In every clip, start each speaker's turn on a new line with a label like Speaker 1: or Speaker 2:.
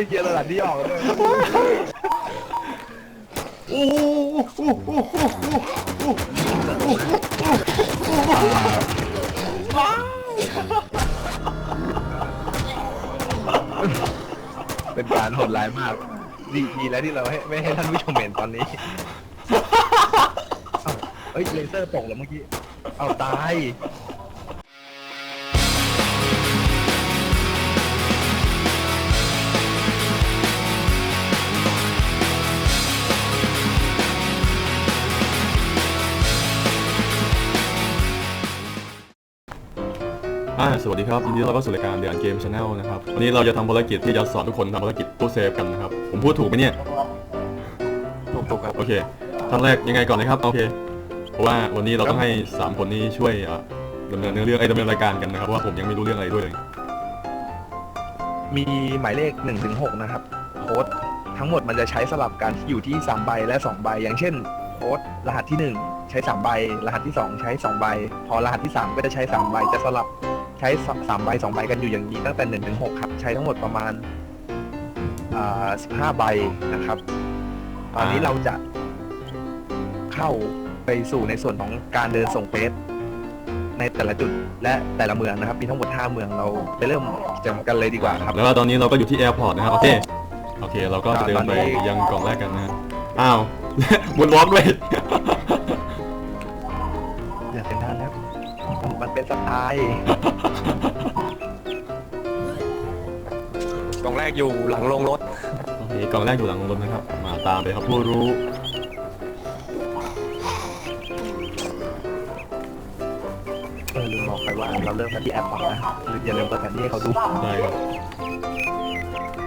Speaker 1: ไม่เชียร์ระดับที่ออกเลย
Speaker 2: โอ้โหโอ้โหโอ้โหโอ้โห
Speaker 1: เป็นการโหดร้ายมาก ดีดีแล้วที่เราให้ไม่ให้ท่านผู้ชมเห็นตอนนี้เอ้าเอ้ยเลเซอร์ตกแล้วเมื่อกี้ เอาตาย
Speaker 2: อ่าสวัสดีครับยินดีต้อนรับเข้าสู่รายการเดือนเกมชาแนลนะครับวันนี้เราจะทำภารกิจที่จะสอนทุกคนทำภารกิจตู้เซฟกันนะครับผมพูดถูกไหมเนี่ย
Speaker 1: ถูกถูกครับ
Speaker 2: โอเคท่านแรกยังไงก่อนนะครับโอเค เพราะว่าวันนี้เราต้องให้3คนนี้ช่วยอะดำเนินเนื้อเรื่องไอ้ยดำเนินรายการกันนะครับเพราะว่าผมยังไม่รู้เรื่องอะไรด้วยเลย
Speaker 1: มีหมายเลข1นถึงหนะครับโค้ดทั้งหมดมันจะใช้สลับกันอยู่ที่3ใบและ2ใบอย่างเช่นโค้ดรหัสที่ 1 ใช้3ใบรหัสที่ 2 ใช้2ใบพอรหัสที่ 3 ก็จะใช้3ใบจะสลับ ใช้3ใบ2ใบกันอยู่อย่างนี้ตั้งแต่1ถึง6ครับ ใช้ทั้งหมดประมาณอ่า15ใบนะครับ ตอนนี้
Speaker 2: อ่า
Speaker 1: เราจะเข้าไปสู่ในส่วนของการเดินส่งเฟสในแต่ละจุดและแต่ละเมืองนะครับ มีทั้งหมด 5 เมืองเราไปเริ่มกิจกรรมกันเลยดีกว่าครับ
Speaker 2: แล้วก็ตอนนี้เราก็อยู่ที่แอร์พอร์ตนะครับ โอเค โอเค เราก็จะเดินไป
Speaker 1: ตอนนี้
Speaker 2: ยังกล่องแรกกันนะอ้าวบนวอล์กด้วย
Speaker 1: อย่าเสียงดังนะครับมันมันเป็นสไตล์
Speaker 3: กล่องแรกอยู่หลังโรงรถ
Speaker 2: โอเคกล่องแรกอยู่หลังรถนะครับ มาตามไปครับผู้รู้
Speaker 1: เออลืมบอกไปว่าเราเริ่มกันที่แอปก่อนนะหรืออย่าลืมเปิดแผนที่ให้เขาดู
Speaker 2: ได้ครับ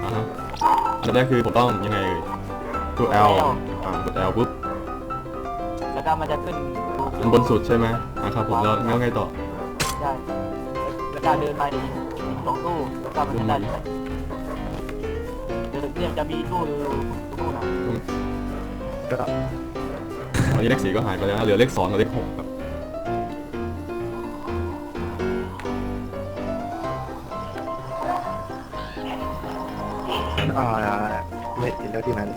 Speaker 2: อ่าฮะอันแรกคือผมต้องยังไงเอ่ยกด L อ่ากด L ปุ๊บ
Speaker 4: แล้วก็มันจะขึ้น
Speaker 2: อันบนสุดใช่ไหมอ่าครับผมแล้วแล้วไงต่อ
Speaker 4: ได้ เวลาเดินไปตรงตู้แล้วก็มันจะได้เลยเดี๋ยวเนี่ยจะมีตู้อยู่ตู้นะ
Speaker 1: ก็
Speaker 2: ตอนนี้เลขสี่ก็หายไปแล้วนะเหลือเลขสองกับเลขหกครับ
Speaker 1: อ่าไม่เห็นแล้วที่นั้น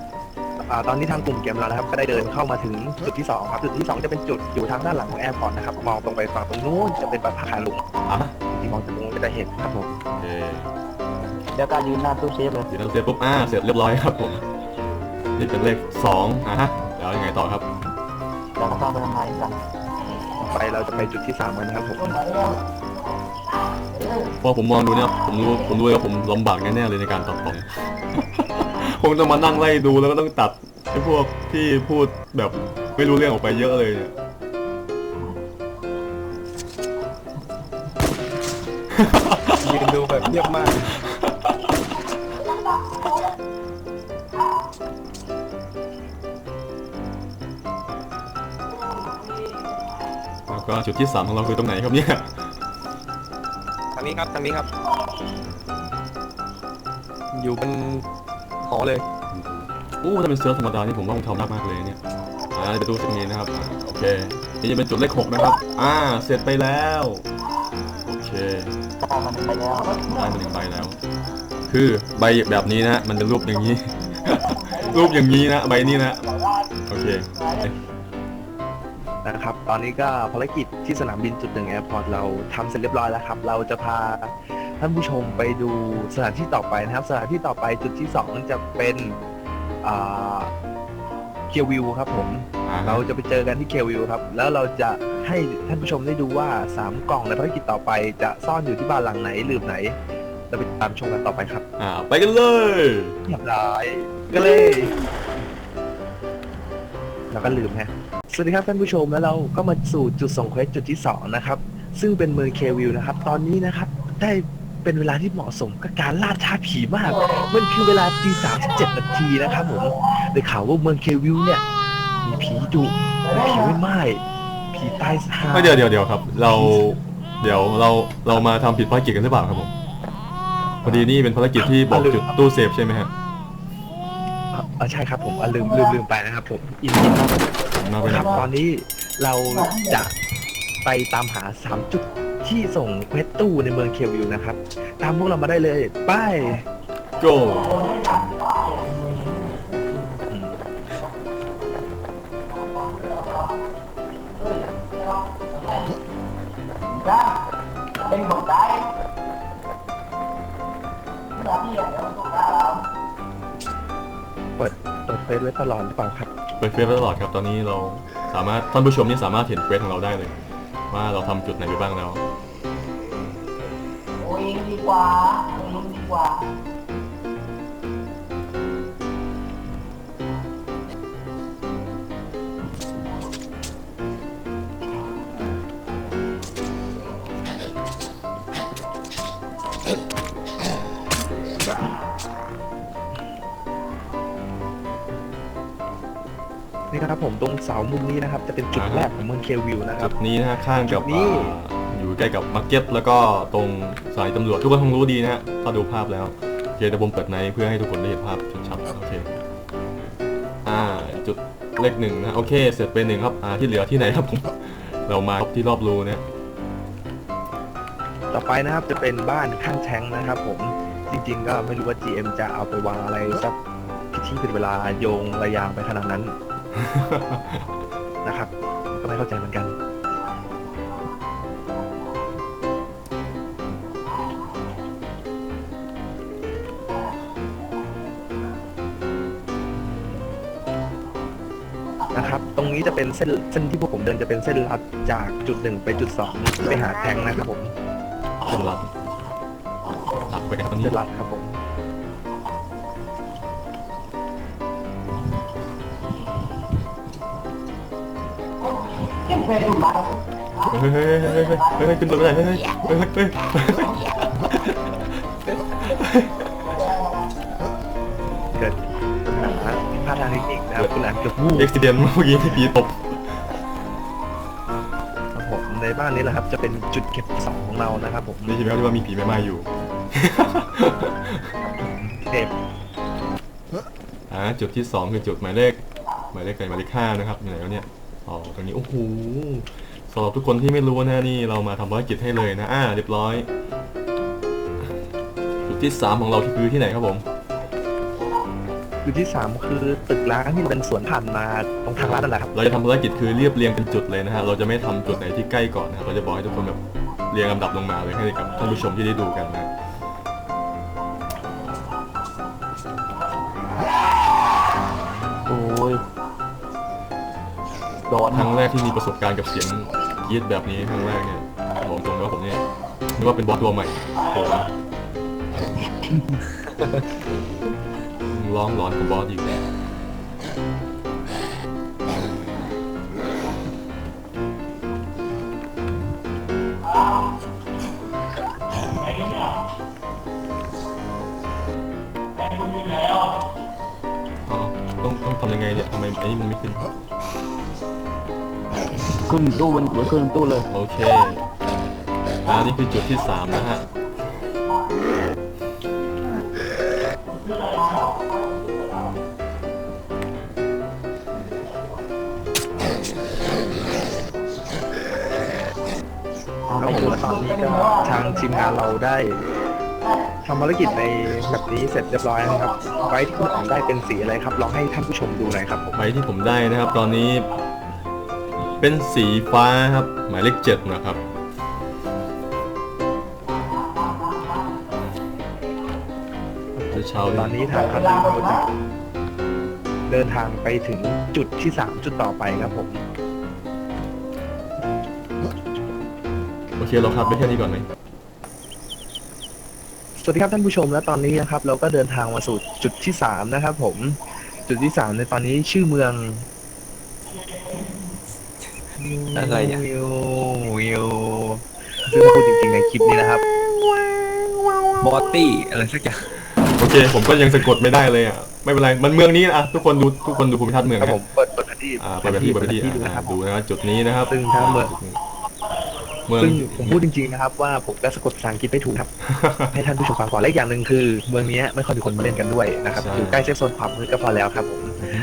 Speaker 1: อ่าตอนนี้ทางกลุ่มเกมเรานะครับ ก็ได้เดินเข้ามาถึงจุดที่สองครับ จุดที่สองจะเป็นจุดอยู่ทางด้านหลังของแอร์พอร์ตนะครับ มองตรงไปฝั่งตรงนู้นจะเป็นปะพาคาลุง
Speaker 2: อะ
Speaker 1: ที่ มองจากตรงนู้นก็จะเห็นครับผม
Speaker 2: โอเค
Speaker 4: เดี๋ยวการยืนหน้าตู้เซฟเลย
Speaker 2: เดี๋ยวเราเสร็จปุ๊บอ่าเสร็จเรียบร้อยครับผมนี่เป็นเลขสองอะฮะแล้วยังไงต่อครับ
Speaker 4: แล้วก็ต้องไปทำงานกัน
Speaker 1: ต่อไปเราจะไปจุดที่สามกันนะครับผม
Speaker 2: พอผมมองดูเนี่ยผมรู้ผมรู้เลยว่าผมลำบากแน่ๆเลยในการตัดต่อผมต้องมานั่งไล่ดูแล้วก็ต้องตัดไอ้พวกที่พูดแบบไม่รู้เรื่องออกไปเยอะเลยเนี่ย
Speaker 1: ยืนดูแบบเงียบมาก
Speaker 2: แล้วก็จุดที่สามของเราคือตรงไหนครับเนี่ย
Speaker 3: ทางนี้ครับทางนี้ครับ อยู่บนหอเลย
Speaker 2: อู้ถ้าเป็นเซิร์ฟธรรมดานี่ผมว่าคงทำยากมากเลยเนี่ยอ่าไปดูสักนี้นะครับอ่าโอเค นี่จะเป็นจุดเลขหกนะครับ อ่า เสร็จไปแล้ว โอเค
Speaker 4: ได้มันไปแล้ว
Speaker 2: ได้มาหนึ่งใบแล้ว คือใบแบบนี้นะมันจะรูปอย่างนี้ รูปอย่างนี้นะใบนี้นะโอเค
Speaker 1: นะครับ ตอนนี้ก็ภารกิจที่สนามบินจุดหนึ่งแอร์พอร์ตเราทำเสร็จเรียบร้อยแล้วครับ เราจะพาท่านผู้ชมไปดูสถานที่ต่อไปนะครับ สถานที่ต่อไปจุดที่สองจะเป็นเคียววิวครับผม
Speaker 2: อ่า
Speaker 1: เราจะไปเจอกันที่เควิวครับ แล้วเราจะ ให้ท่านผู้ชมได้ดูว่า 3 กล่องในภารกิจต่อไปจะซ่อนอยู่ที่บ้านหลังไหนหรือไหน เราไปตามชมกันต่อไปครับ
Speaker 2: อ่าไปกันเลย
Speaker 1: เรียบร้อยก็เลยเราก็ลืมฮะสวัสดีครับท่านผู้ชมแล้วเราก็มาสู่จุดส่งเควสจุดที่ 2 นะครับ ซึ่งเป็นเมืองเควิวนะครับ ตอนนี้นะครับได้เป็นเวลาที่เหมาะสมกับการล่าท้าผีมาก มันคือเวลาตีสามสิบเจ็ดนาทีนะครับผมได้ข่าวว่าเมืองเควิวเนี่ยมีผีดุมีผีไม่ไหม้ ผีใต้สะ
Speaker 2: ไม่เดี๋ยวเดี๋ยวเดี๋ยวครับ เราเดี๋ยวเราเรามาทำผิดภารกิจกันหรือเปล่าครับผมพอดีนี่เป็นภารกิจที่บอกจุดตู้เซฟใช่ไหมฮะ
Speaker 1: อะอะใช่ครับผมอะลืมลืมลืมไปนะครับผมอินอินมาก
Speaker 2: มาไป
Speaker 1: ค
Speaker 2: ไหน
Speaker 1: รับตอนนี้เราจะไปตามหา3จุดที่ส่งเควสตู้ในเมืองเควิลนะครับ ตามพวกเรามาได้เลยไป
Speaker 2: go
Speaker 1: ซไว้ตลอดหรือเปล่าครับ
Speaker 2: เปิดเฟซไว้ตลอดครับตอนนี้เราสามารถท่านผู้ชมนี่สามารถเห็นเฟซของเราได้เลย ว่าเราทำจุดไหนไปบ้างแล้ว
Speaker 4: โอ้ยดีกว่าโอ้ยดีกว่า
Speaker 1: เสามุมนี้นะครับ จะเป็นจุด
Speaker 2: อ่าฮะ
Speaker 1: แรกของเมืองเควิลนะค
Speaker 2: จุ
Speaker 1: รับ
Speaker 2: ดนี้นะฮะข้างกับ
Speaker 1: จุดนี้
Speaker 2: อ่าอยู่ใกล้กับมาร์เก็ตแล้วก็ตรงสถายตำรวจทุกคนคงรู้ดีนะฮะถ้าดูภาพแล้วโอเคเดี๋ยวผมเปิดในเพื่อให้ทุกคนได้เห็นภาพชัดๆโอเคอ่าจุดเลขหนึ่งนะโอเค เสร็จไปหนึ่งครับอ่าที่เหลือที่ไหนครับผม เรามาที่รอบรูเนี่ย
Speaker 1: ต่อไปนะครับจะเป็นบ้านข้างแท้งนะครับ ผมจริง ๆ ก็ไม่รู้ว่า GM จะเอาไปวางอะไรสักพิธีเป็นเวลาโยงระยางไปขนาดนั้น นะครับก็ไม่เข้าใจเหมือนกัน นะครับ ตรงนี้จะเป็นเส้นเส้นที่พวกผมเดินจะเป็นเส้นลัดจากจุดหนึ่งไปจุดสองไปหาแทงนะครับผม
Speaker 2: เป็นรัดตักไปกันตรงนี้
Speaker 1: เส้นลัดครับผม
Speaker 4: เป็นอยู่บ้าน
Speaker 2: เฮ้ยเฮ้ยเฮ้ยเฮ้ยเฮ้ยเฮ้ยขึ้นตัวไม่ได้เฮ้ยเฮ้ยเฮ้ยเฮ้ยเฮ้ย
Speaker 1: เกิดปัญหาผิดพลาดทางเทคนิคนะครับคุณหลานเกือบวูบ
Speaker 2: เอ็กซิเดนเมื่อกี้ที่ผีตบ
Speaker 1: ครับผมในบ้านนี้แหละครับ จะเป็นจุดเก็บสองของเรานะครับผม
Speaker 2: นี่ใช่ไหมครับที่ว่ามีผีแม่ไม้อยู่
Speaker 1: เก็บ
Speaker 2: อ่าจุดที่สองคือจุดหมายเลขหมายเลขไก่หมายเลขห้านะครับอยู่ไหนวะเนี่ย อ๋อตรงนี้โอ้โหสำหรับทุกคนที่ไม่รู้นะนี่เรามาทำภารกิจให้เลยนะอ่าเรียบร้อยจุดที่สามของเราที่คือที่ไหนครับผม
Speaker 1: จุดที่สามคือตึกร้างที่เป็นสวนผ่านมาตรงทางร้านนั่นแหละครับ
Speaker 2: เราจะทำภารกิจคือเรียบเรียงเป็นจุดเลยนะฮะเราจะไม่ทำจุดไหนที่ใกล้ก่อนนะครับเราจะบอกให้ทุกคนแบบเรียงลำดับลงมาเลยให้กับท่านผู้ชมที่ได้ดูกันนะ
Speaker 4: โดน
Speaker 2: ครั้งแรกที่มีประสบการณ์กับเสียงกรีดแบบนี้ครั้งแรกเนี่ยบอกตรงว่าผมเนี่ยนึกว่าเป็นบอสตัวใหม่โอ้โหร้องหลอนกับบอสอีกอ๋อต้องต้องทำยังไงเนี่ยทำไมไอ้นี่มันไม่ขึ้น
Speaker 4: ขึ้นตู้มันหัวขึ้นตู้เลย
Speaker 2: โอเคอ่านี่คือจุดที่สามนะฮะ
Speaker 1: ครับผมและตอนนี้ก็ทางทีมงานเราได้ทำภารกิจในแบบนี้เสร็จเรียบร้อยนะครับ ไว้ที่คุณอ๋องได้เป็นสีอะไรครับ ลองให้ท่านผู้ชมดูหน่อยครับผม
Speaker 2: ใบที่ผมได้นะครับ ตอนนี้ เป็นสีฟ้าครับ หมายเลขเจ็ดนะครับ เช้า
Speaker 1: ตอนนี้ทางคณะเราจะเดินทางไปถึงจุดที่สามจุดต่อไปครับผม
Speaker 2: โอเคเราคัดไปแค่นี้ก่อนไหม
Speaker 1: สวัสดีครับท่านผู้ชมและตอนนี้นะครับ เราก็เดินทางมาสู่จุดที่สามนะครับผม จุดที่สามในตอนนี้ชื่อเมือง
Speaker 3: อะไรอะ
Speaker 1: วิววิวซึ่งถ้าพูดจริงๆในคลิปนี้นะครับ
Speaker 3: บอตตี้อะไรสักอย่าง
Speaker 2: โอเค ผมก็ยังสะกดไม่ได้เลยอะ ไม่เป็นไร มันเมืองนี้อะ ทุกคนดู ทุกคนดูภูมิทัศน์เมือง
Speaker 1: ครับ
Speaker 2: นะ
Speaker 1: ผมเปิดเปิดแผนที่
Speaker 2: อ่าเปิดไปที่เปิดไปที่
Speaker 1: ดู
Speaker 2: อ่า
Speaker 1: นะครับ
Speaker 2: ดูนะครับจุดนี้นะครับ
Speaker 1: ซึ่งถ้าเมือง
Speaker 2: เมือง
Speaker 1: ซึ่งผมพูดจริงๆนะครับ ว่าผมก็สะกดภาษาอังกฤษไม่ถูกครับ ให้ท่านผู้ชมฟังก่อนและอีกอย่างหนึ่งคือ เมืองนี้ไม่ค่อยมีคนมาเล่นกันด้วยนะครับ
Speaker 2: ใช่
Speaker 1: อยู่ใกล้เซฟโซนความมืดก็พอแล้วครับผม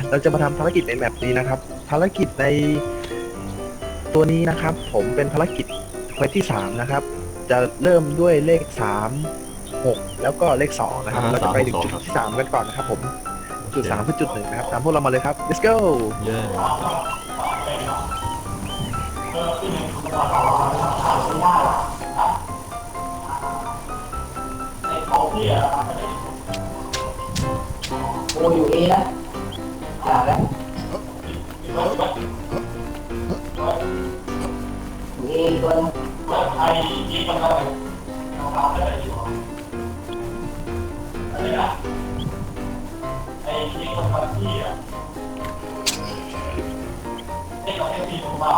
Speaker 1: เราจะมาทำภารกิจในแบบนี้นะครับ ภารกิจใน ตัวนี้นะครับผมเป็นภารกิจเควสที่สามนะครับ จะเริ่มด้วยเลขสามหกแล้วก็เลขสองนะครับ
Speaker 2: อ่า
Speaker 1: เราจะไปถึง
Speaker 2: สาม
Speaker 1: จุด
Speaker 2: หกสอง
Speaker 1: ที่สามกันก่อนนะครับผม จุดสามคือจุดหนึ่งนะครับ ตามพวกเรามาเลยครับ let's go
Speaker 2: เย้
Speaker 4: โอ้อยู่เอนะอ่าแล้ว คไอพี่คนทำที่อะไอของเอพีของเรา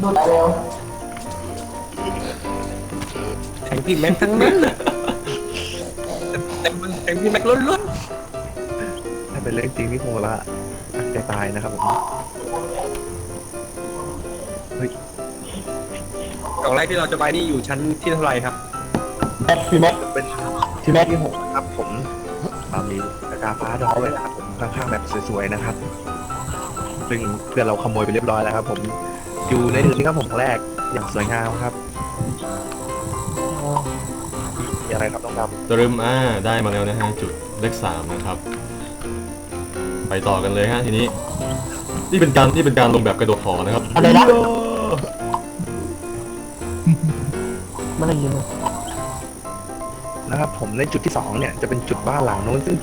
Speaker 4: ดูดเร็ว
Speaker 3: แทงพี่แม็กทั้งนั้นแต่มังพี่แม็กล้วนๆ
Speaker 1: ถ้าเป็นเรื่องจริงนี่คงละจะตายนะครับผม
Speaker 3: กล่องแรกที่เราจะไปนี่อยู่ชั้นที่เท่าไหร่ครับ
Speaker 4: แม็กพี่แม็ก
Speaker 1: เป็นที่แรกที่หกนะครับผมอ่ามีกระกาฟ้าดอกด้วยนะครับผมข้างๆแบบสวยๆนะครับ ซึ่งเพื่อนเราขโมยไปเรียบร้อยแล้วครับ ผมอยู่ในจุดนี้ครับผมแรกอย่างสวยงามครับมีอะไรครับน้องดำ
Speaker 2: ตรึมอ่าได้มาแล้วนะฮะจุดเลขสามนะครับ ไปต่อกันเลยฮะทีนี้ นี่เป็นการนี่เป็นการลงแบบกระโดดหอนะครับ
Speaker 4: อะไรนะไม่ได้ยินเลย
Speaker 1: นะครับผมในจุดที่สองเนี่ยจะเป็นจุดบ้านหลังนู้นซึ่ง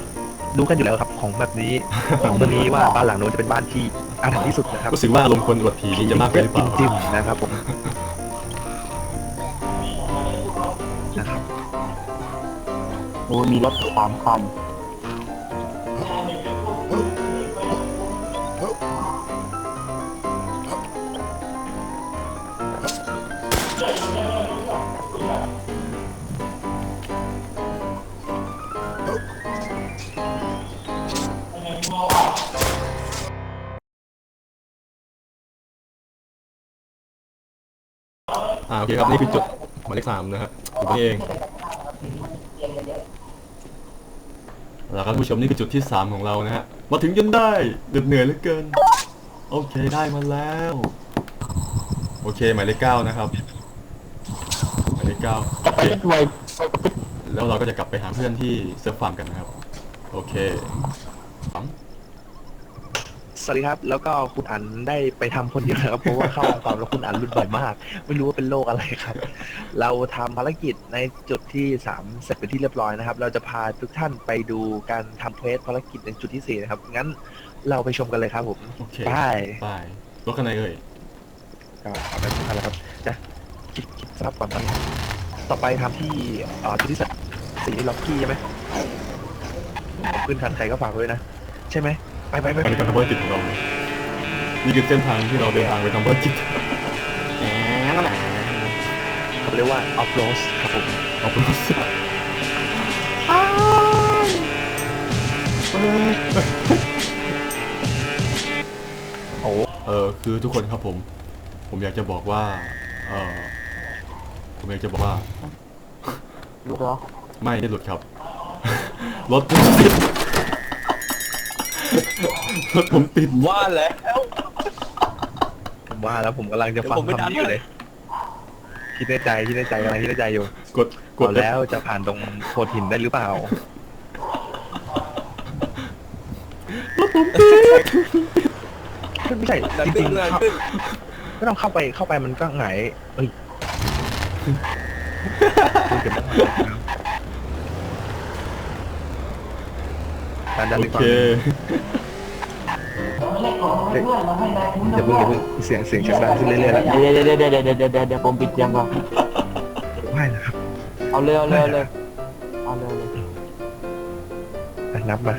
Speaker 1: รู้กันอยู่แล้วครับของแบบนี้ ของตัวนี้ว่าบ้านหลังนู้นจะเป็นบ้านที่อาถรรพ์ที่สุดนะครับ
Speaker 2: รู้สึกว่าลมณ์คนอวดผีนี่จะมากไปหรือเปล่า
Speaker 1: จิ้มๆนะครับผมนะครับ
Speaker 4: โอ้มีรถสามคัน
Speaker 2: โอเคครับนี่คือจุดหมายเลขสามนะครับอยู่นี่เองแล้วครับผู้ชมนี่คือจุดที่สามของเรานะฮะมาถึงจนได้เหน็ดเหนื่อยเหลือเกิน โอเคได้มาแล้ว โอเคหมายเลขเก้านะครับหมายเลขเก้าโอเค
Speaker 4: รวย
Speaker 2: แล้วเราก็จะกลับไปหาเพื่อนที่เซิร์ฟฟาร์มกันนะครับ โอเค สาม
Speaker 1: สวัสดีครับ แล้วก็คุณอันได้ไปทำคนเดียวนะครับ เพราะว่าเข้ามาตอนแล้วคุณอันรุดบ่อยมาก ไม่รู้ว่าเป็นโรคอะไรครับ เราทำภารกิจในจุดที่สามเสร็จเป็นที่เรียบร้อยนะครับ เราจะพาทุกท่านไปดูการทำเควสภารกิจในจุดที่สี่นะครับ งั้นเราไปชมกันเลยครับผม
Speaker 2: โอเค
Speaker 1: ไป
Speaker 2: ไปรถคันไหนเอ่ย
Speaker 1: ก็เอาไปทุกท่านแล้วครับจะคิดคิดทราบก่อนตอนนี้ต่อไปทำที่เอ่อจุดที่สี่ล็อกกี้ใช่ไหมขึ้นทันใครก็ฝากด้วยนะ ใช่ไหม ไปไปไป
Speaker 2: ไป
Speaker 1: ไป
Speaker 2: ทำภารกิจของเรานี่คือเส้นทางที่เราเดินทางไปทำภารกิจ
Speaker 1: เขาเรียกว่าออฟโรสครับผม
Speaker 2: เอาเป็นว่า
Speaker 1: โอ้
Speaker 2: เออคือทุกคนครับผม ผมอยากจะบอกว่า เออผมอยากจะบอกว่า
Speaker 4: รู้เหรอ
Speaker 2: ไม่ได้หลุดครับ รถผมติด รถผมติด
Speaker 3: ว่าแล้ว
Speaker 1: ผมว่าแล้วผมกำลังจะฟัง
Speaker 3: เดี๋ยวผมไป
Speaker 1: คำนี้อยู่เลย คิดในใจคิดในใจกำลังคิดในใจอยู่
Speaker 2: กดก
Speaker 1: ก
Speaker 2: ด
Speaker 1: ดแล้วจะผ่านตรงโขดหินได้หรือเปล่า ไม่ใช่
Speaker 3: ดัน
Speaker 1: จ
Speaker 3: ขึ้
Speaker 1: ริ
Speaker 3: น
Speaker 1: ง
Speaker 3: ดัน
Speaker 1: ๆ
Speaker 3: ขึ้น
Speaker 1: ไม่ต้องเข้าไปเข้าไปมันก็หงายเอ้ยคุยกันบ้างก ดันดัน
Speaker 2: โอ
Speaker 1: อน
Speaker 2: เค
Speaker 1: เดี๋ยวาเพิ่งเสียงเสียงชักดขึ้นเรื่อยๆแล้ว
Speaker 4: เดี๋ยวเดี๋ยวเดี๋ยวเดี๋ยวเดี๋ยวเดี๋ยวเดี๋ยวผมปิดเตียงก่อน
Speaker 1: ไม่นะครับ
Speaker 4: เอาเลยเอาเลยเอาเลยเอาเลยเเลย
Speaker 1: อะนับมา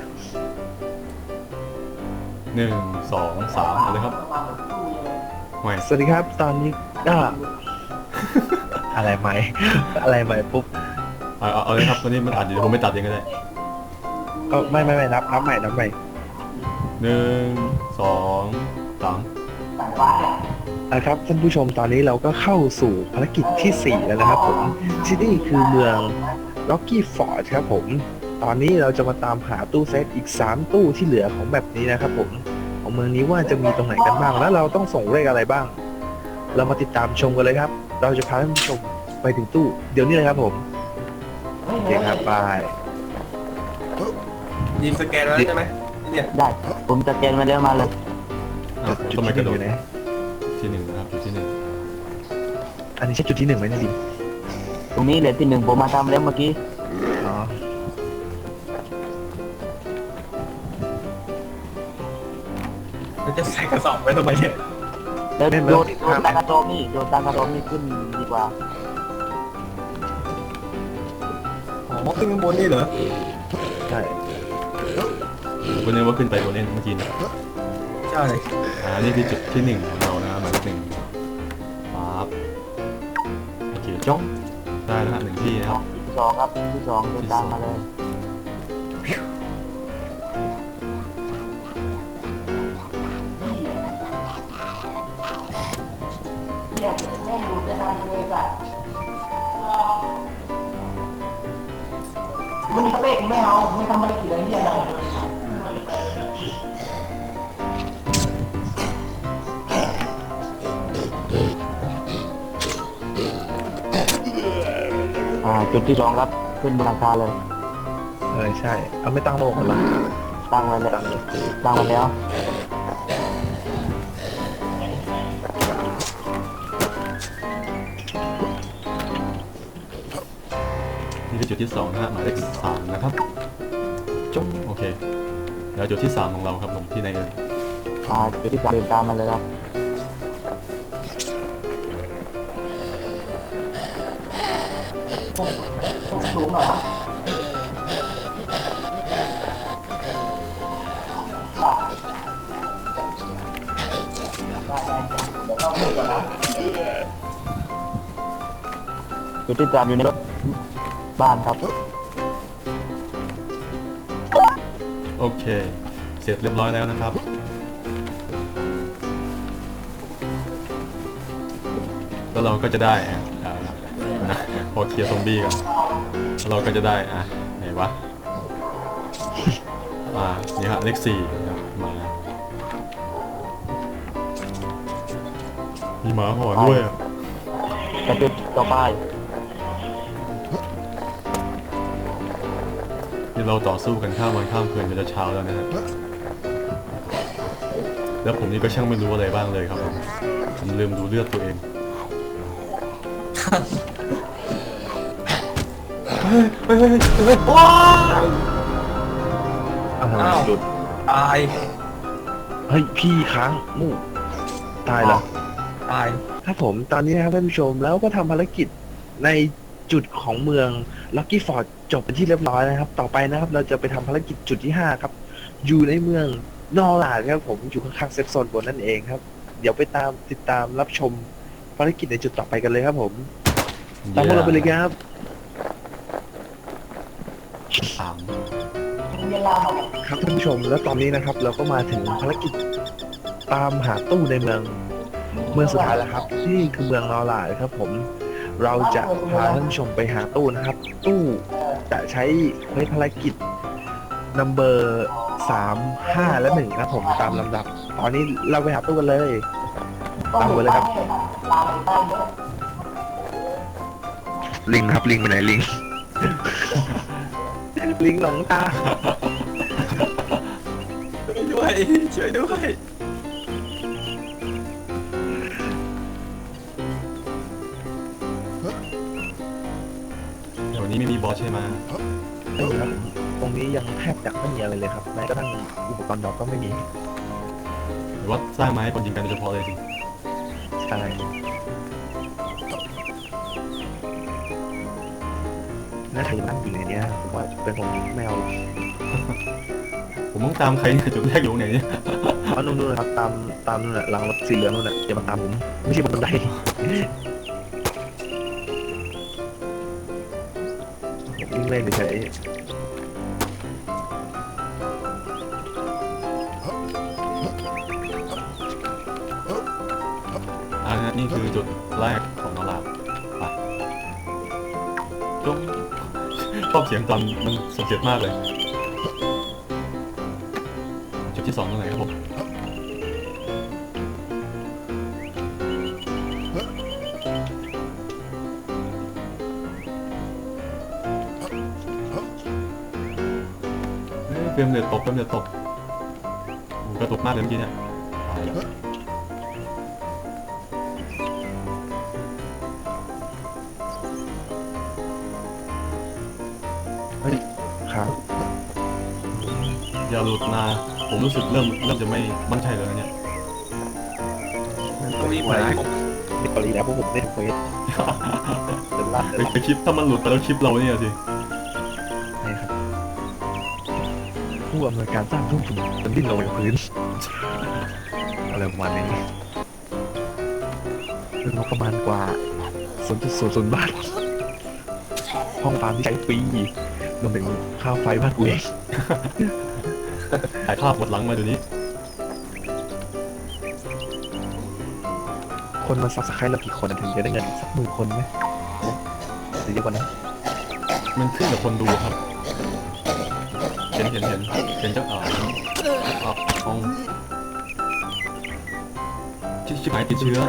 Speaker 2: หนึ่งสองสามเอาเลยครับแหม
Speaker 1: สวัสดีครับ ตอนนี้ก็ อะไรใหม่อะไรใหม่ปุ๊บ
Speaker 2: เอาเอาเอาเลยครับตอนนี้มันอาจจะผมไม่ตัดเองก็ได้
Speaker 1: ก็ไม่ไม่ไม่นับนับใหม่นับใหม่
Speaker 2: หนึ่งสองสาม
Speaker 1: นะครับท่านผู้ชมตอนนี้เราก็เข้าสู่ภารกิจที่ 4 แล้วนะครับผมที่นี่คือเมือง Rocky Ford ครับผม ตอนนี้เราจะมาตามหาตู้เซฟอีก 3 ตู้ที่เหลือของแบบนี้นะครับผมของเมืองนี้ว่าจะมีตรงไหนกันบ้าง แล้วเราต้องส่งเลขอะไรบ้าง เรามาติดตามชมกันเลยครับ เราจะพาท่านผู้ชมไปถึงตู้ เดี๋ยวนี้เลยครับผมโอเคครับบาย
Speaker 3: ยิงสแกนแล้วใช่ไหมเนี่ย
Speaker 4: ได้ ผมจะเกณฑ์มาเร็วมาเลย
Speaker 2: อ้าว
Speaker 1: จุด
Speaker 2: ทำไม
Speaker 1: ที่
Speaker 2: ก
Speaker 1: ห
Speaker 2: ระ
Speaker 1: นึ่
Speaker 2: โด
Speaker 1: งอ
Speaker 2: ด
Speaker 1: ยู่ไหน
Speaker 2: ที่หนึ่งนะครับจุดที่หนึ่ง
Speaker 1: อันนี้ใช่จุดที่หนึ่งไหมเนะดิม
Speaker 4: ตรงนี้เหลือที่หนึ่งผมมาทำแล้วเมื่อกี้
Speaker 1: อ๋อ
Speaker 3: มันจะใส่กระสอบไว้ทำไมเนี่ย
Speaker 4: แล้วโดนโดนตากระโดมนี่โดนตากระโดมนี่ขึ้นดีกว่า
Speaker 3: อ๋อขึ้นข้างบนนี่เหรอ
Speaker 1: ใช่
Speaker 2: ผม ก็นึกว่าขึ้นไปตัวเล่นเมื่อกี้นะ
Speaker 3: ใช่
Speaker 2: อ่านี่คือจุดที่หนึ่งของเรานะครับหมายเลขหนึ่งปั๊บโอเคจ้องได้แล้วฮะหนึ่งที่นะ
Speaker 4: ส
Speaker 2: ค
Speaker 4: อ
Speaker 2: รับ
Speaker 4: งที่สองครับที่สองเดินตามมาเลยมันเป๊กไม่เอาไม่ทำอะไรกินอะไรเนี่ย จุดที่สองครับขึ้นบนหลังคาเลย
Speaker 1: เออใช่ เอาไม่ตั้งโลกกันละ
Speaker 4: ตั้งไว้เลย
Speaker 1: ตั้งเลย
Speaker 4: ตั้งไว้แล้ว
Speaker 2: นี่คือจุดที่สองนะฮะหมายเลขสามนะครับจ้องโอเค แล้วจุดที่สามของเราครับผมที่ไหนเอ่ย
Speaker 4: อ่าจุดที่สามเดินตามมาเลยครับ สูงหน่อยครับจุดที่สามอยู่ในรถบ้านครับ
Speaker 2: โอเค เสร็จเรียบร้อยแล้วนะครับ แล้วเราก็จะได้ พอเคลียร์ซอมบี้กันแล้วเราก็จะได้อะไหนวะอ่านี่ฮะเลขสี่นะครับมามีหมาหอนด้วยอะ
Speaker 4: แต่จุดต่อไป
Speaker 2: นี่เราต่อสู้กันข้ามวันข้ามคืนจนจะเช้าแล้วนะฮะแล้วผมนี่ก็ช่างไม่รู้อะไรบ้างเลยครับผมผมลืมดูเลือดตัวเอง เฮ้ยเฮ้ยเฮ้ยเฮ้ยว้า
Speaker 1: อ้า
Speaker 3: ว
Speaker 1: หลุด
Speaker 3: ตาย
Speaker 1: เฮ้ยพี่ค้างมู่ตายแล้ว
Speaker 3: ตาย
Speaker 1: ครับผมตอนนี้นะครับท่านผู้ชมแล้วก็ทำภารกิจในจุดของเมืองลั c กี้ฟอร์ดจบเป็นที่เรียบร้อยนะครับ ต่อไปนะครับเราจะไปทำภารกิจจุดที่5ครับ อยู่ในเมืองนอร์ลาดครับผมอยู่ข้างๆเซฟโซนบนนั่นเองครับ เดี๋ยวไปตามติดตามรับชมภารกิจในจุดต่อไปกันเลยครับผมตามพวกเราไปเลยครับ
Speaker 2: สาม
Speaker 1: ครับท่านผู้ชมแล้วตอนนี้นะครับ เราก็มาถึงภารกิจตามหาตู้ในเมืองเมืองสุดท้ายแล้วครับที่คือเมืองนอร์ลาครับ ผม เราจะพาท่านผู้ชมไปหาตู้นะครับ ตู้จะใช้เควสภารกิจนัมเบอร์สามห้าและหนึ่งครับ ผมตามลำดับ ตอนนี้เราไปหาตู้กันเลยตามไปเลยครับ ลิงครับลิงไปไหนลิง ลิงหลงตา
Speaker 3: ช่วยด้วยช่วยด้วย
Speaker 2: เดี๋ยววันนี้ไม่มีบอสใช่ไหม
Speaker 1: ไม่มีครับตรงนี้ยังแทบจะไม่มีอะไรเลยครับแม้กระทั่งอุปกรณ์ดอกก็ไม่มี
Speaker 2: หรือว่าสร้างมาให้คนยิงกันโดยเฉพาะเลยสิ
Speaker 1: ใช่ น่าใครจะนั่งอยู่ในเนี้ยผมว่าเป็นผมไม่เอา
Speaker 2: ผมต้องตามใครเนี่ยจุดแรกอยู่ตรงไหนเนี่ย
Speaker 1: เพราะนู่นนู่นนะครับตามตามนู่นน่ะหลังรถสีเหลืองนู่นน่ะอย่ามาตามผมไม่ใช่บนบันไดผมวิ่งเล่นเฉย
Speaker 2: อ่าฮะนี่คือจุดแรก เสียงตอนมันส่งเสียดมากเลย จุดที่สองตรงไหนครับผมเฟรมเดือดตกเฟรมเดืดตกกระตุกมากเลยเมื่อกี้เนี่ย ตายแล้ว
Speaker 1: ครับ
Speaker 2: อย่าหลุดนะ ผมรู้สึกเริ่มเริ่มจะไม่มั่นใจแล้วนะเนี่ย
Speaker 3: ก็รีบมาให้ผม
Speaker 1: ในกรณีแล้วพวกผมเล่นเควสเป็นลัด
Speaker 2: ไปไปคลิปถ้ามันหลุดไปแล้วคลิปเราเนี่ยสิ
Speaker 1: ใช่ครับผู้อำนวยการสร้างทุ่มทุนจนดิ้นลงกับพื้นอะไรประมาณนี้เป็นงบประมาณกว่า0.00บาทห้องฟาร์มที่ใช้ฟรี รวมถึงค่าไฟบ้านกูเอง
Speaker 2: ถ่ายภาพหมดหลังมาเดี๋ยวนี้
Speaker 1: คนมาซับสไครต์เรากี่คนถึงจะได้เงินสักหมื่นคนไหมหรือเยอะกว่านั้น
Speaker 2: มันขึ้นกับคนดูครับ เห็นเห็นเห็นเห็นเจ้าอ่าวอ่าวห้องชิชิบหายติดเชื้อ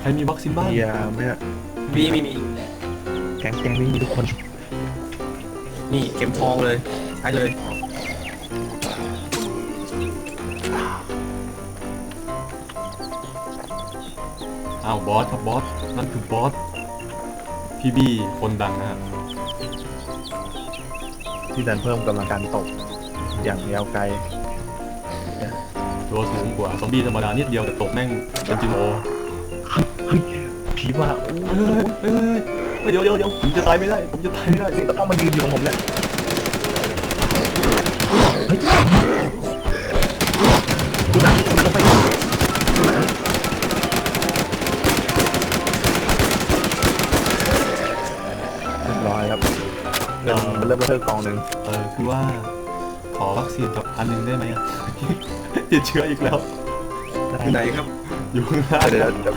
Speaker 2: ใครมีวัคซีนบ้าง
Speaker 1: เฮียไม่อะ
Speaker 3: มีมีมี
Speaker 1: แก๊งแก๊งนี้มีทุกคน
Speaker 3: นี่เข็มทองเลยใช้เลย
Speaker 2: อ้าวบอสครับบอสนั่นคือบอสพี่บี้คนดังนะฮะ
Speaker 1: ที่ดันเพิ่มกำลังการตก อย่างยาวไกล
Speaker 2: ตัวสูงกว่าซอมบี้ธรรมดานิดเดียวแต่ตกแม่งเป็นจิโม
Speaker 1: เฮ้ยผีว่าอู้
Speaker 2: เฮ้ย เดี๋ยวเดี๋ยวเดี๋ยวผมจะตายไม่ได้ ผมจะตายไม่ได้
Speaker 1: นี่ต้องมายืนอยู่กับผมเนี่ยเฮ้ยดูหนังมันก็ไปร้อยครับเริ่มเริ่มเพิ่มกองหนึ่ง
Speaker 2: เออคือว่า ขอวัคซีนกับอันหนึ่งได้ไหมอะติดเชื้ออีกแล้ว
Speaker 3: ไหนครับ
Speaker 2: อยู่ข้างหน้า
Speaker 1: เดี๋ยวเดี๋ยว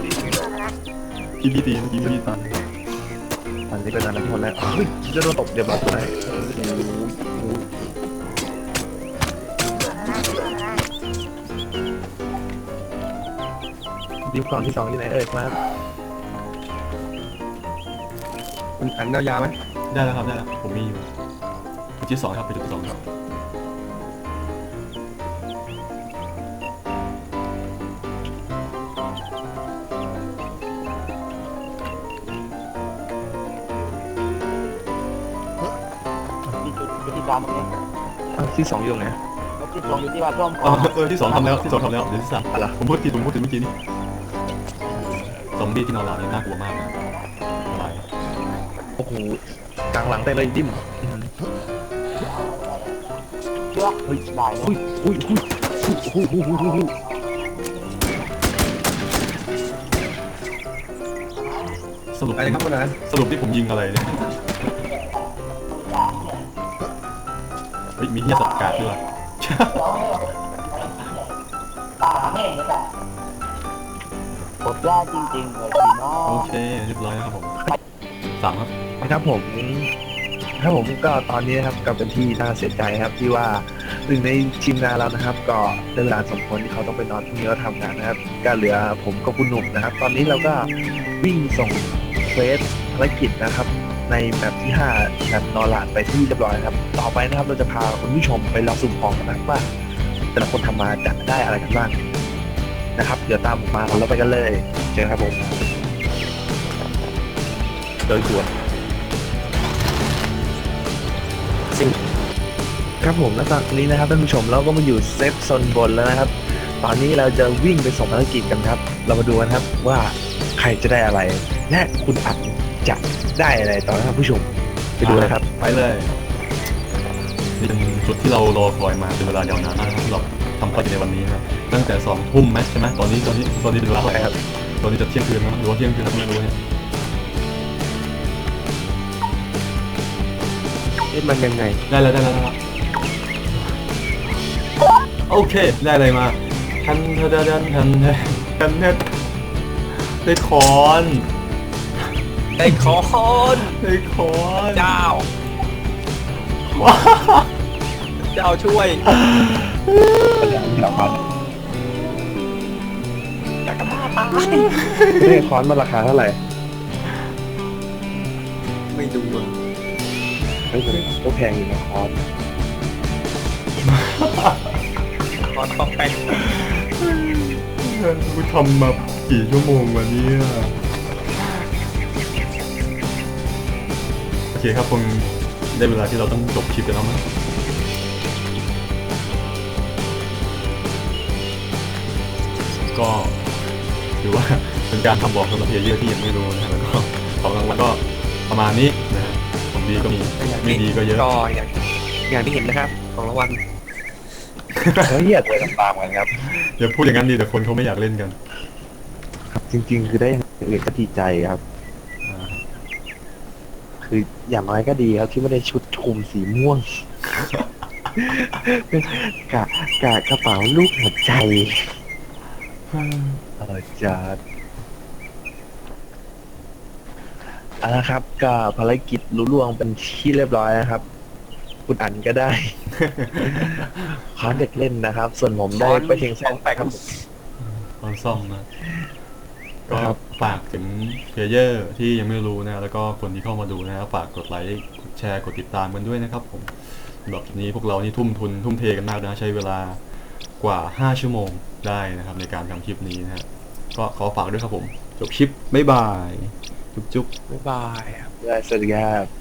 Speaker 2: อีบีตีเมื่อกี้พี่
Speaker 1: ตอ นนี้ตอนนี้เป็นอันนั้นที่คนแรกเฮ้ยจะโดนตบเดี๋ยวมาตัวไหนดิวกล่องที่สองที่ไหนเอ่ยครับ
Speaker 3: คุณอันเอายาไหม
Speaker 2: ได้แล้วครับได้แล้วผมมีอยู่จุดที่สองครับเป็นจุดที่สองครับา
Speaker 4: มเอ่
Speaker 1: ที่สองอยู่ตรไหน
Speaker 4: รที่สองอยู่ที่ว่าท่วม
Speaker 2: อ๋เออที่สองทำแล้วที่สองทำแล้วเดี๋ยวที่สาม
Speaker 1: อะไร
Speaker 2: ผมพูดผิดผมพูดถึงเมื่อกี้นี่ซอมบี้ที่นอนหลับนี่น่ากลัวมากนะอะไร
Speaker 1: โอ้โหกลางหลังได้เลยดิ้ม
Speaker 4: เดิ่ลย
Speaker 1: อุ้ยอุ้ยอุ้ยอุ้ยอุ้ย
Speaker 2: สรุป
Speaker 3: อะไรครับคนนั้น
Speaker 2: สรุปที่ผมยิงอะไรเนี่ย ฮ้ยมีเฮียสับกาดด้วย
Speaker 4: ตาแม่งเลยจ้ะกดยากจริงๆเลยพี่น้อ
Speaker 2: โองเคเรียบร้อยแล้วครับผมสามครับ
Speaker 1: ครับผมครับผมก็ตอนนี้นะครับกลับเป็นที่น่าเสียใจครับที่ว่าหนึ่งในทีมงานเรานะครับ ก็ได้เวลาสมควรที่เขาต้องไปนอนที่นี่แล้วทำงานนะครับก็เหลือผมกับคุณหนุ่มนะครับ ตอนนี้เราก็วิ่งส่งเฟสภารกิจนะครับ ในแบบที่5แบบนอนหลาดไปที่เรียบร้อยครับ ต่อไปนะครับเราจะพาคุณผู้ชมไปลองสุ่มของกันนะครับว่าแต่ละคนทำมาจะได้อะไรกันบ้างนะครับ เดี๋ยวตามผมมาแล้วไปกันเลยเจอครับผมโดยส่วนสิครับผมและตอนนี้นะครับท่านผู้ชมเราก็มาอยู่เซฟโซนบนแล้วนะครับ ตอนนี้เราจะวิ่งไปส่งภารกิจกันครับ เรามาดูกันครับว่าใครจะได้อะไร และคุณอัดจะ ได้อะไรตอนท่านผู้ชม ไปดูเลยครับ
Speaker 2: ไปเลยนี่เป็นจุดที่เรารอคอยมาเป็นเวลายาวนานมากนะครับสำหรับทำภารกิจในวันนี้นะครับตั้งแต่สองทุ่มไหมใช่ไหมตอนนี้ตอนนี้ตอนนี้เป็นเวลาเท่าไหร่ครับตอนนี้จะเที่ยงคืนแล้วมั้งหรือว่าเที่ยงคืนแล้วไม่รู้เนี่ย
Speaker 3: เอ๊ะมันยังไง
Speaker 2: ได้แล้วได้แล้วได้แล้วโอเค ได้อะไรมาทันทันทันทันทันทันได้คอน
Speaker 3: ได้ขอคอน
Speaker 2: ได้คอน
Speaker 3: เจ้า
Speaker 2: ว้าว
Speaker 3: เจ้าช่วย
Speaker 1: นี่คอนมาราคาเท่าไหร่
Speaker 3: ไม่ดูอะ
Speaker 1: เฮ้ยผมก็แพงอยู่นะคอร์ส
Speaker 3: ตอนต้องแต่ง
Speaker 2: กูทำมากี่ชั่วโมงวันนี้โเคครับคงได้เวลาที่เราต้องจบคลิปกันแล้วมั้งก็ถือว่าเป็นการทำบอกสำหรับเพลเยอร์ที่ยังไม่รู้นะฮะแล้วก็ของรางวัลก็ประมาณนี้นะฮะของดีก็มีไม่ดีก็เยอะ
Speaker 3: ก็อย่างอย่างที่เห็นนะครับ ของรางวัล
Speaker 1: เฮ้ยอยากเลยลำบากเหมือนกันครับ
Speaker 2: อย่าพูดอย่างนั้นดีแต่คนเขาไม่อยากเล่นกัน
Speaker 1: ครับจริง ๆ คือได้อย่างอื่นก็ดีใจครับ
Speaker 2: อ่า
Speaker 1: คืออย่างน้อยก็ดีครับที่ไม่ได้ชุดคลุมสีม่วง กะกะกระเป๋าลูกหัวใจเออจัดเอาละครับก็ภารกิจลุล่วงเป็นที่เรียบร้อยนะครับ คุณอันก็ได้คอนเด็กเล่นนะครับ ส่วนผมได้ไปเทียงแซงไปครับ
Speaker 2: ตอนซ่อมนะก็
Speaker 1: ครับ
Speaker 2: ฝากถึงเพลเยอร์ที่ยังไม่รู้นะ แล้วก็คนที่เข้ามาดูนะครับฝากกดไลค์กดแชร์กดติดตามกันด้วยนะครับผมแบบนี้พวกเรานี่ทุ่มทุนทุ่มเทกันมากนะใช้เวลากว่า 5 ชั่วโมงได้นะครับ ในการทำคลิปนี้นะฮะก็ขอฝากด้วยครับผม จบคลิปบ๊ายบาย จุ๊บจุ๊บ
Speaker 3: บ๊ายบาย
Speaker 1: ได้สวัสดีครับ